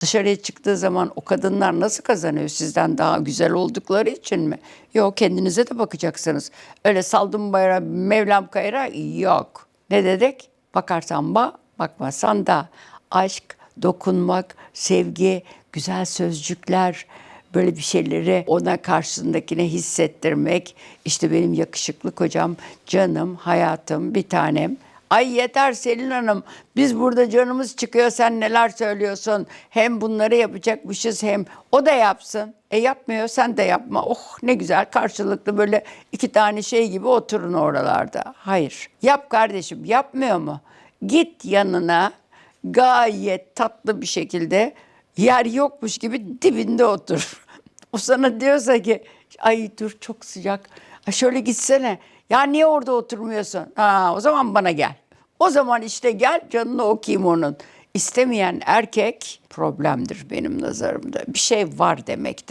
Dışarıya çıktığı zaman o kadınlar nasıl kazanıyor? Sizden daha güzel oldukları için mi? Yok kendinize de bakacaksınız. Öyle saldım bayrağı Mevlam kayra yok. Ne dedik? Bakarsan bak, bakmasan da aşk, dokunmak, sevgi, güzel sözcükler, böyle bir şeyleri ona karşısındakine hissettirmek. İşte benim yakışıklı kocam, canım, hayatım, bir tanem. Ay yeter Selin Hanım. Biz burada canımız çıkıyor sen neler söylüyorsun. Hem bunları yapacakmışız hem o da yapsın. E yapmıyor sen de yapma. Oh ne güzel karşılıklı böyle iki tane şey gibi oturun oralarda. Hayır. Yap kardeşim yapmıyor mu? Git yanına gayet tatlı bir şekilde yer yokmuş gibi dibinde otur. O sana diyorsa ki ay dur çok sıcak. Ha şöyle gitsene. Ya niye orada oturmuyorsun? Ha o zaman bana gel. O zaman işte gel canını okuyayım onun. İstemeyen erkek problemdir benim nazarımda. Bir şey var demektir.